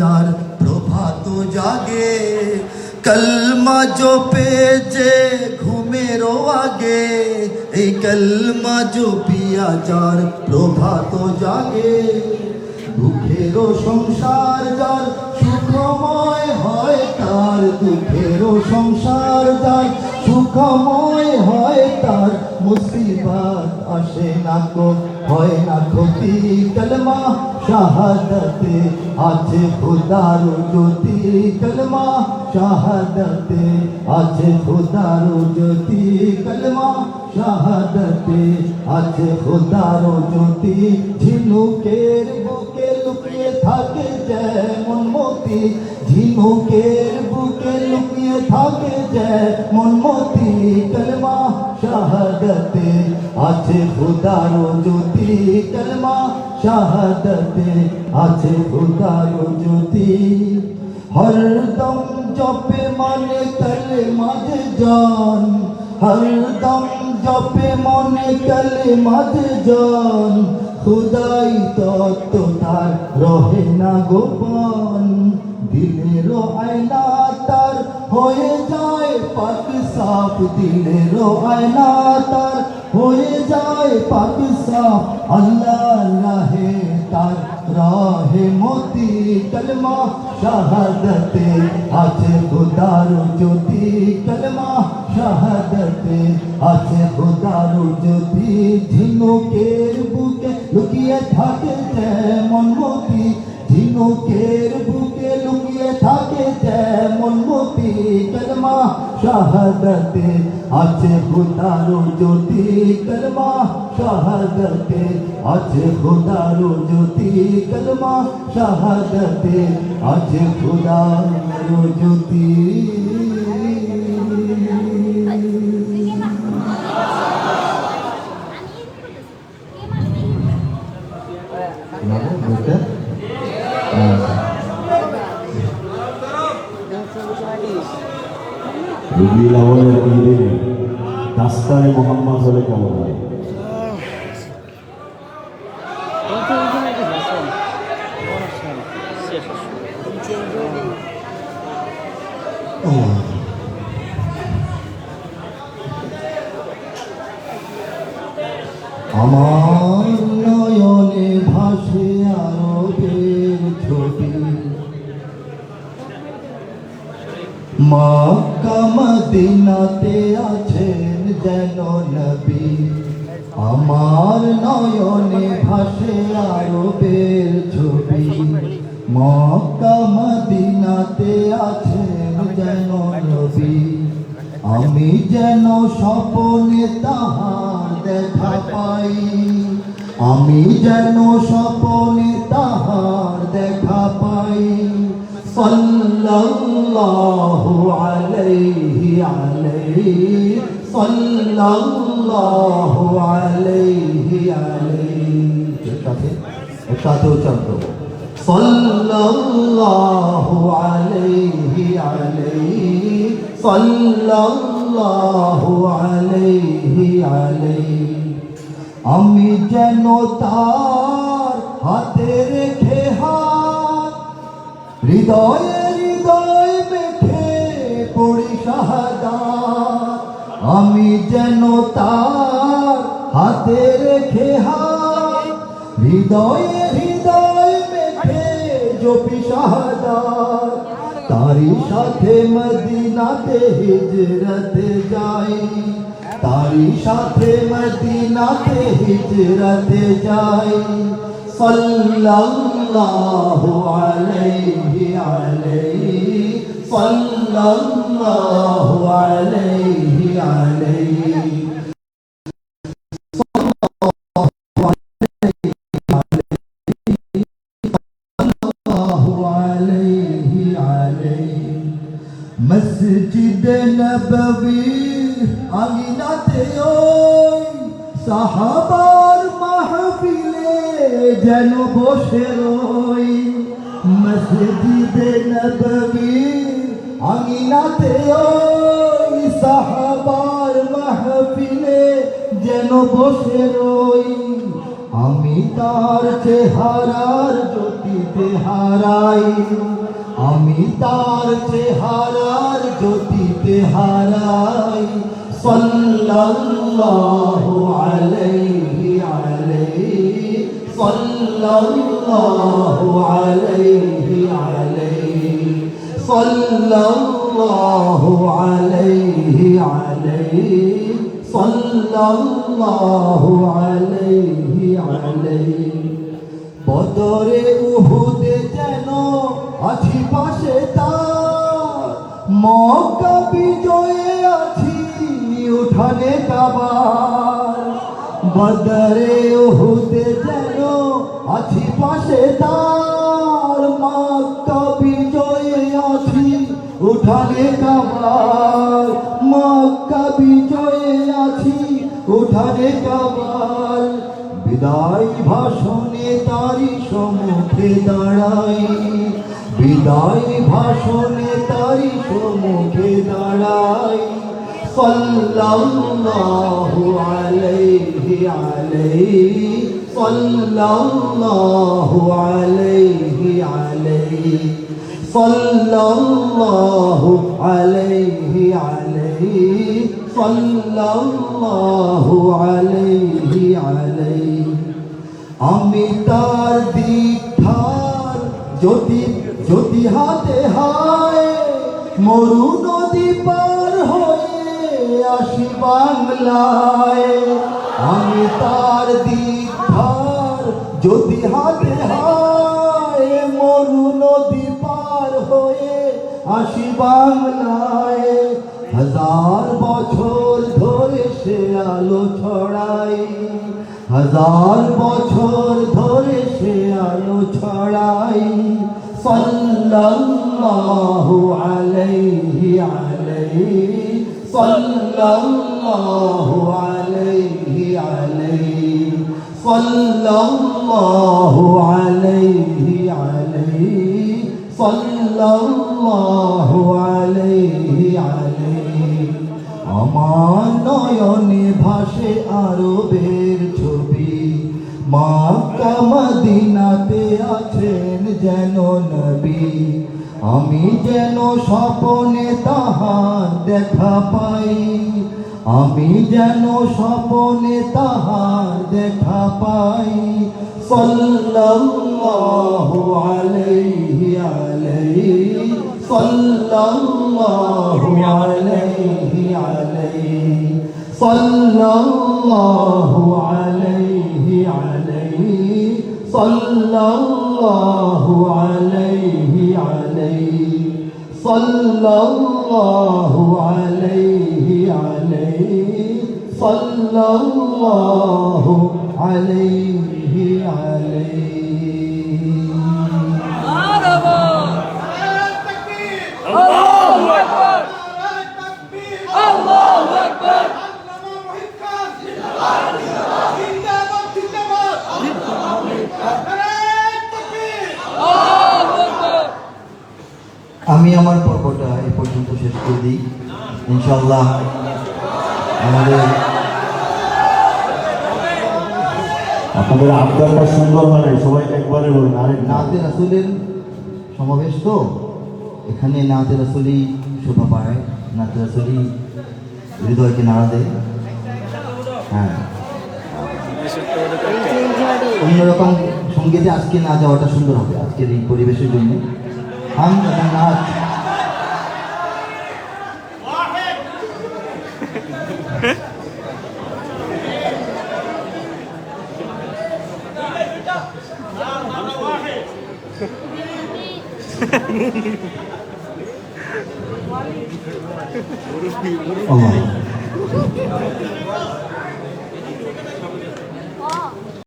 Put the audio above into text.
যার প্রভাত জাগে, কলমা জপেছে ঘুমেরও আগে, এই কলমা জপিয়া যার প্রভাত জাগে। দুঃখেরও সংসার যার সুখময় হয় তার দুঃখেরও সংসার যার সুখময় হয় তার মুসিবত আসে না কো হয় না ক্ষতি কলমা শাহাদতে আছে খোদার জ্যোতি কলমা শাহাদতে আছে খোদার জ্যোতি কলমা শাহাদতে আছে খোদার জ্যোতি ঝিনুকের বুকে লুকিয়ে থাকে যেমন মতি। ঝিনুকের বুকে লুকিয়ে থাকে যেমন মতি। কলমা শাহাদতে আছে খোদার জ্যোতি। কলমা শাহাদতে আছে খোদার জ্যোতি। হরদম জপে মানে কলে মাঝে জান। হরদম জপে মনে কলে মাঝে জান খুদাই তত্ত্ব তার রহে না গোপন। দিলের আয়না তার হয়ে যায় পাক সাফ দিলের আয়না তার হয়ে যায় পাক সাফ আল্লাহ রাহে তার রাহে মতি কলমা। শাহাদতে আছে খোদার জ্যোতি কলমা শাহাদতে আছে খোদার জ্যোতি ঝিনুকের বুকে লুকিয়ে থাকে যেমন মতি ঝিনুকের বুকে লুকিয়ে থাকে যেমন মতি কলমা শাহাদতে আছে খোদার জ্যোতি কলমা শাহাদতে আছে খোদার জ্যোতি কলমা শাহাদতে আছে খোদার জ্যোতি রবি এই দিনে দাস্তানে মোহাম্মদ হলে কেমন হয় আমার মদিনাতে আছেন যেন নবী। আমার নয়নে ভাসে আরবের ছবি। মক্কা মদিনাতে আছেন যেন নবী। আমি যেন স্বপনে তাহার দেখা পাই। আমি যেন স্বপনে তাহার দেখা পাই। সাল্লাল্লাহু আলাইহি সাল্লাল্লাহু আলাইহি আলাইহি একসাথে একসাথে উচ্চারণ করব। সাল্লাল্লাহু আলাইহি আলাইহি সাল্লাল্লাহু আলাইহি আলাইহি আমি যেন তার হাতে রেখে হাত, হৃদয়ে হৃদয় শাহাদাত আমি যেন তার হাতে রেখে হাত হৃদয়ে হৃদয় মেখে জপি শাহাদাত তারি সাথে মদিনাতে হিজরতে যাই তারি সাথে মদিনাতে হিজরতে যাই সাল্লাল্লাহু আলাইহি আলাইহি সাল্লাল্লাহু আলাইহি আলাইহি সাল্লাল্লাহু আলাইহি আলাইহি মসজিদ নববী আমিনাতে ওই সাহাবার মাহফিলে যেন বসে রই মসজিদে নববী আঙিনাতে ওই সাহাবার মাহফিলে যেন বসে রই। আমি তার চেহারার জ্যোতিতে হারাই আমি তার চেহারার জ্যোতিতে হারাই সাল্লাল্লাহু আলাইহি আলাইহি সাল্লাল্লাহু আলাইহি আলাইহি সাল্লাল্লাহু আলাইহি আলাইহি সাল্লাল্লাহু আলাইহি আলাইহি বদরে উহুদে যেন আছি পাশে তার। মক্কা বিজয়ে আছি উঠানে কাবার বদরে উহুদে যেন আছি পাশে তার, মক্কা উঠানে কাবার মক্কা বিজয়ে আছি, উঠানে কাবার বিদায় ভাষণে তারি সম্মুখে দাঁড়াই, বিদায় ভাষণে তারি সম্মুখে দাঁড়াই। সাল্লাল্লাহু আলাইহি আলাইহি, সাল্লাল্লাহু আলাইহি আলাইহি। সাল্লাল্লাহু আলাইহি আলাইহি, সাল্লাল্লাহু আলাইহি আলাইহি। আমি তার দীক্ষার যদি যদি হাতে হায়, মরু নদী পার হয়ে আসি বাংলায়। আমি তার দীক্ষার যদি হাতে হায় বাংলায় হাজার বছর ধরে সে আলো ছড়াই হাজার বছর সাল্লাল্লাহু আলাইহি আলাইহি। আমার নয়নে ভাসে আরবের ছবি। মাক্কা, মদিনাতে আছেন যেন নবী। আমি যেন স্বপনে তাহার দেখা পাই। আমি যেন স্বপনে তাহার দেখা পাই। সাল্লাল্লাহু আলাইহি আলাইহি। সাল্লাল্লাহু আলাইহি আমি আমার পর্বটা এ পর্যন্ত শেষ করে দিই। ইনশাল্লাহ আমাদের আপনাদের আবদারটা সুন্দর হয় নাই? সবাইকে একবারে বলুন আরেক না নাতে রাসুলের সমাবেশ তো? এখানে নাতে রাসুলই শোভা পায় নাতে রাসুলই হৃদয়কে নাড়া দেয়। হ্যাঁ। অন্যরকম সঙ্গীতে আজকে না যাওয়াটা সুন্দর হবে আজকের এই পরিবেশের জন্য। パンダだな。